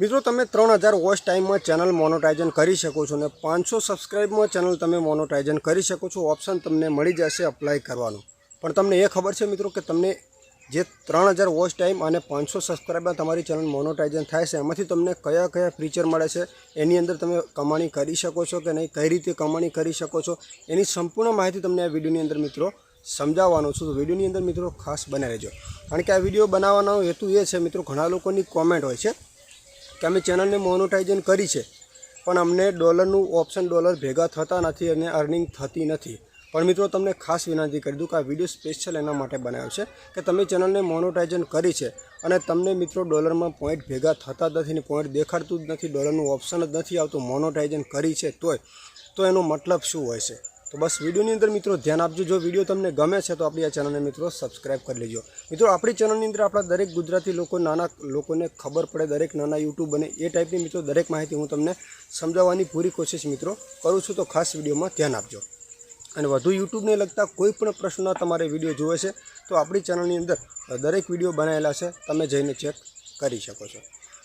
મિત્રો, તમે ત્રણ હજાર વોચ ટાઈમમાં ચેનલ મોનોટાઇઝન કરી શકો છો અને પાંચસો સબસ્ક્રાઇબમાં ચેનલ તમે મોનોટાઇઝન કરી શકો છો, ઓપ્શન તમને મળી જશે અપ્લાય કરવાનું. પણ તમને એ ખબર છે મિત્રો કે તમને જે ત્રણ હજાર વોચ ટાઈમ અને પાંચસો સબસ્ક્રાઇબમાં તમારી ચેનલ મોનોટાઇઝન થાય છે, એમાંથી તમને કયા કયા ફીચર મળે છે, એની અંદર તમે કમાણી કરી શકો છો કે નહીં, કઈ રીતે કમાણી કરી શકો છો, એની સંપૂર્ણ માહિતી તમને આ વિડીયોની અંદર મિત્રો સમજાવવાનો છું. તો વિડીયોની અંદર મિત્રો ખાસ બને રહેજો. કારણ કે આ વીડિયો બનાવવાનો હેતુ એ છે મિત્રો, ઘણા લોકોની કોમેન્ટ હોય છે કે અમે ચેનલને મોનોટાઇઝન કરી છે. પણ અમને ડોલરનું ઓપ્શન ડોલર ભેગા થતા નથી અને અર્નિંગ થતી નથી. પણ મિત્રો, તમને ખાસ વિનંતી કરી દઉં કે આ વીડિયો સ્પેશિયલ એના માટે બનાવ્યો છે કે તમે ચેનલને મોનોટાઇઝન કરી છે અને તમને મિત્રો ડોલરમાં પોઈન્ટ ભેગા થતા નથી ને પોઈન્ટ દેખાડતું જ નથી, ડોલરનું ઓપ્શન જ નથી આવતું મોનોટાઇઝન કરી છે તોય, તો એનો મતલબ શું હોય છે? તો બસ વિડીયોની અંદર મિત્રો ધ્યાન આપજો. જો વીડિયો તમને ગમે છે તો આપણી આ ચેનલને મિત્રો સબસ્ક્રાઇબ કરી લેજો. મિત્રો આપણી ચેનલની અંદર આપણા દરેક ગુજરાતી લોકો, નાના લોકોને ખબર પડે, દરેક નાના યુટ્યુબ બને એ ટાઈપની મિત્રો દરેક માહિતી હું તમને સમજાવવાની પૂરી કોશિશ મિત્રો કરું છું. તો ખાસ વિડીયોમાં ધ્યાન આપજો. અને વધુ યુટ્યુબને લગતા કોઈ પણ પ્રશ્નના તમારે વીડિયો જોવે છે, તો આપણી ચેનલની અંદર દરેક વીડિયો બનાવેલા છે. તમે જઈને ચેક કરી શકો છો.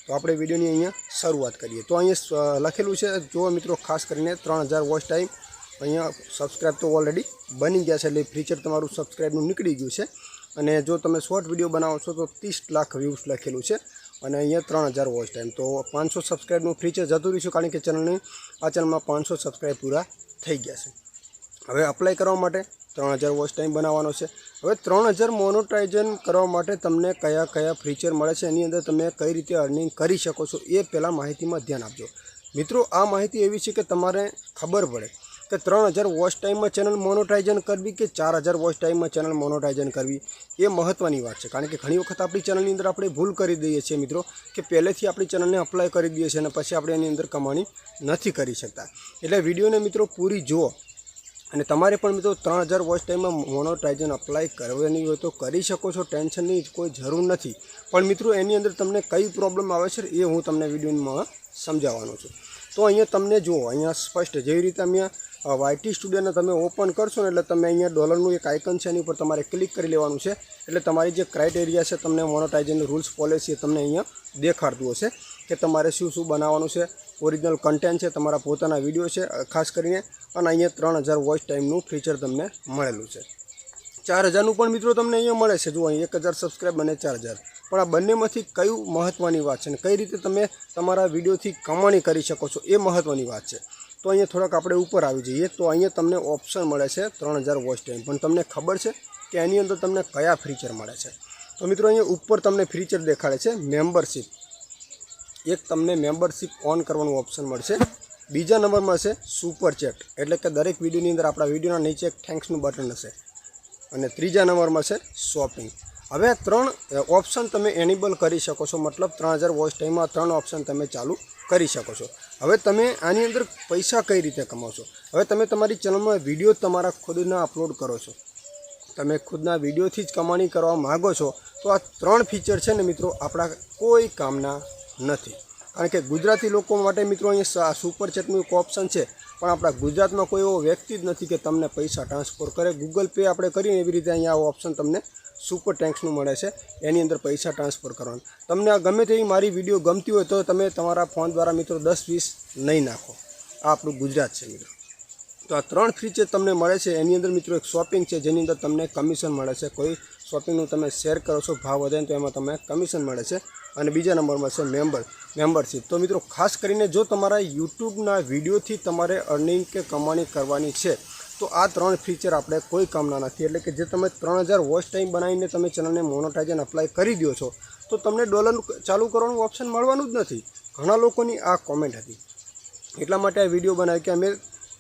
તો આપણે વિડીયોની અહીંયા શરૂઆત કરીએ. તો અહીંયા લખેલું છે જો મિત્રો, ખાસ કરીને ત્રણ હજાર વોચ ટાઈમ અહીંયા સબસ્ક્રાઈબ તો ઓલરેડી બની ગયા છે, એટલે ફીચર તમારું સબસ્ક્રાઈબનું નીકળી ગયું છે. અને જો તમે શોર્ટ વીડિયો બનાવો છો તો ત્રીસ લાખ વ્યૂઝ લખેલું છે અને અહીંયા ત્રણ હજાર વોચ ટાઈમ તો પાંચસો સબસ્ક્રાઈબનું ફીચર જતું છે, કારણ કે ચેનલની આ ચેનલમાં પાંચસો સબસ્ક્રાઈબ પૂરા થઈ ગયા છે. હવે અપ્લાય કરવા માટે ત્રણ હજાર વોચ ટાઈમ બનાવવાનો છે. હવે ત્રણ હજાર મોનોટાઇઝન કરવા માટે તમને કયા કયા ફીચર મળે છે, એની અંદર તમે કઈ રીતે અર્નિંગ કરી શકો છો, એ પહેલાં માહિતીમાં ધ્યાન આપજો. મિત્રો, આ માહિતી એવી છે કે તમારે ખબર પડે. કે ત્રણ હજાર વોચ ટાઈમમાં ચેનલ મોનોટાઇઝન કરવી કે ચાર હજાર વોચ ટાઈમમાં ચેનલ મોનોટાઇઝન કરવી, એ મહત્ત્વની વાત છે. કારણ કે ઘણી વખત આપણી ચેનલની અંદર આપણે ભૂલ કરી દઈએ છીએ મિત્રો, કે પહેલેથી આપણી ચેનલને અપ્લાય કરી દઈએ છીએ અને પછી આપણે એની અંદર કમાણી નથી કરી શકતા. એટલે વિડીયોને મિત્રો પૂરી જુઓ. અને તમારે પણ મિત્રો ત્રણ હજાર વોચ ટાઈમમાં મોનોટાઇઝન અપ્લાય કરવાની હોય તો કરી શકો છો ટેન્શનની કોઈ જરૂર નથી. પણ મિત્રો એની અંદર તમને કઈ પ્રોબ્લેમ આવે છે એ હું તમને વિડીયોમાં સમજાવવાનો છું. તો અહીંયા તમને જુઓ, અહીંયા સ્પષ્ટ જેવી રીતે અહીંયા વાયટી સ્ટુડિયોને તમે ઓપન કરશો ને એટલે તમે અહીંયા ડોલરનું એક આઇકન છે એની ઉપર તમારે ક્લિક કરી લેવાનું છે. એટલે તમારી જે ક્રાઇટેરિયા છે, તમને મોનોટાઇઝન રૂલ્સ પોલિસી તમને અહીંયા દેખાડતું હશે કે તમારે શું શું બનાવવાનું છે. ઓરિજિનલ કન્ટેન્ટ છે, તમારા પોતાના વીડિયો છે ખાસ કરીને. અને અહીંયા ત્રણ હજાર વોઇસ ટાઈમનું ફીચર તમને મળેલું છે. ચાર હજારનું પણ મિત્રો તમને અહીંયા મળે છે. જુઓ અહીં એક હજાર સબસ્ક્રાઈબ અને ચાર હજાર. પણ આ બંનેમાંથી કયું મહત્ત્વની વાત છે અને કઈ રીતે તમે તમારા વિડીયોથી કમાણી કરી શકો છો એ મહત્ત્વની વાત છે. તો અહીંયા થોડાક આપણે ઉપર આવી જઈએ તો અહીંયા તમને ઓપ્શન મળે છે ત્રણ હજાર વોચ પણ તમને ખબર છે કે એની અંદર તમને કયા ફીચર મળે છે. તો મિત્રો અહીંયા ઉપર તમને ફીચર દેખાડે છે મેમ્બરશિપ. એક તમને મેમ્બરશિપ ઓન કરવાનું ઓપ્શન મળશે. બીજા નંબરમાં છે સુપર ચેટ. એટલે કે દરેક વિડીયોની અંદર આપણા વિડીયોના નીચે એક થેન્ક્સનું બટન હશે. અને ત્રીજા નંબરમાં છે શોપિંગ. હવે ત્રણ ઓપ્શન તમે એનેબલ કરી શકો છો. મતલબ ત્રણ હજાર વોચ ટાઈમમાં ત્રણ ઓપ્શન તમે ચાલુ કરી શકો છો. હવે તમે આની અંદર પૈસા કઈ રીતે કમાવશો? હવે તમે તમારી ચેનલમાં વીડિયો તમારા ખુદના અપલોડ કરો છો. તમે ખુદના વિડીયોથી જ કમાણી કરવા માગો છો. તો આ ત્રણ ફીચર છે ને મિત્રો, આપણા કોઈ કામના નથી. કારણ કે ગુજરાતી લોકો માટે મિત્રો અહીંયા સુપર ચેટનું એક ઓપ્શન છે. પણ આપણા ગુજરાતમાં કોઈ એવો વ્યક્તિ જ નથી કે તમને પૈસા ટ્રાન્સફર કરે. ગૂગલ પે આપણે કરીએ એવી રીતે અહીંયા ઓપ્શન તમને સુપર ટેન્ક્સનું મળે છે. એની અંદર પૈસા ટ્રાન્સફર કરવાનું. તમને ગમે તેવી મારી વીડિયો ગમતી હોય તો તમે તમારા ફોન દ્વારા મિત્રો દસ, વીસ નહીં નાખો. આ આપણું ગુજરાત છે મિત્રો. તો આ ત્રણ ફીચર તમને મળે છે. એની અંદર મિત્રો એક શોપિંગ છે, જેની અંદર તમને કમિશન મળે છે. કોઈ શોપિંગનું તમે શેર કરો છો, ભાવ વધે તો એમાં તમને કમિશન મળે છે. અને બીજા નંબરમાં છે મેમ્બર મેમ્બરશીપ તો મિત્રો, ખાસ કરીને જો તમારા યુટ્યુબના વિડીયોથી તમારે અર્નિંગ કે કમાણી કરવાની છે, તો આ ત્રણ ફીચર આપણે કોઈ કામના નથી. એટલે કે જે તમે ત્રણ હજાર વોચ ટાઈમ બનાવીને તમે ચેનલને મોનોટાઇઝન અપ્લાય કરી દો છો, તો તમને ડોલરનું ચાલુ કરવાનું ઓપ્શન મળવાનું જ નથી. ઘણા લોકોની આ કોમેન્ટ હતી. એટલા માટે આ વીડિયો બનાવ્યો કે અમે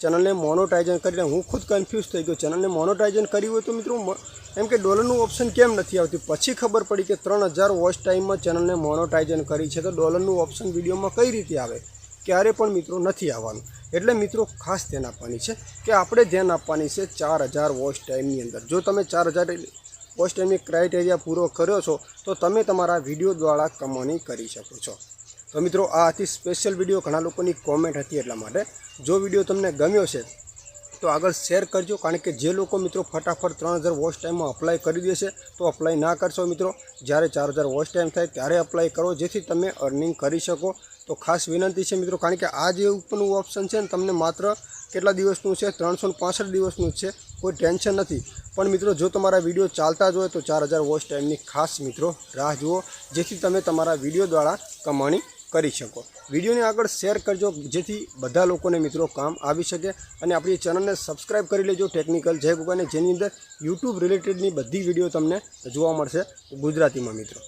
ચેનલને મોનોટાઇઝન કરીને હું ખુદ કન્ફ્યુઝ થઈ ગયો. ચેનલને મોનોટાઇઝન કર્યું હોય તો મિત્રો એમ કે ડોલરનું ઓપ્શન કેમ નથી આવતી? પછી ખબર પડી કે ત્રણ હજાર વોચ ટાઈમમાં ચેનલને મોનોટાઇઝન કરી છે. તો ડોલરનું ઓપ્શન વિડીયોમાં કઈ રીતે આવે? ક્યારે પણ મિત્રો નથી આવવાનું. એટલે મિત્રો, ખાસ ધ્યાન આપવાની છે કે આપણે ધ્યાન આપવાની છે ચાર હજાર વોચ ટાઈમની અંદર. જો તમે ચાર હજાર વોચ ટાઈમની ક્રાઇટેરિયા પૂરો કર્યો છો, તો તમે તમારા વીડિયો દ્વારા કમાણી કરી શકો છો. તો મિત્રો, આ હતી સ્પેશિયલ વીડિયો ઘણા લોકોની કોમેન્ટ હતી એટલા માટે. જો વીડિયો તમને ગમ્યો છે, તો આગળ શેર કરજો, કારણ કે જે લોકો મિત્રો ફટાફટ ત્રણ હજાર વોચ ટાઈમમાં અપ્લાય કરી દેશે તો અપ્લાય ના કરશો મિત્રો. જ્યારે ચાર હજાર વોચ ટાઈમ થાય, ત્યારે અપ્લાય કરો, જેથી તમે અર્નિંગ કરી શકો. તો ખાસ વિનંતી છે મિત્રો, કારણ કે આ જે ઉપરનું ઓપ્શન છે ને, તમને માત્ર કેટલા દિવસનું છે? ત્રણસો દિવસનું છે. કોઈ ટેન્શન નથી. પણ મિત્રો, જો તમારા વીડિયો ચાલતા જ હોય, તો ચાર હજાર વોચ ટાઈમની ખાસ મિત્રો રાહ જુઓ, જેથી તમે તમારા વીડિયો દ્વારા કમાણી કરી શકો. વિડીયોને આગળ શેર કરજો, જેથી બધા લોકોને મિત્રો કામ આવી શકે. અને આપણી ચેનલને સબસ્ક્રાઈબ કરી લેજો, ટેકનિકલ જય ગુગાને જેની અંદર યુટ્યુબ રિલેટેડની બધી વીડિયો તમને જોવા મળશે ગુજરાતીમાં મિત્રો.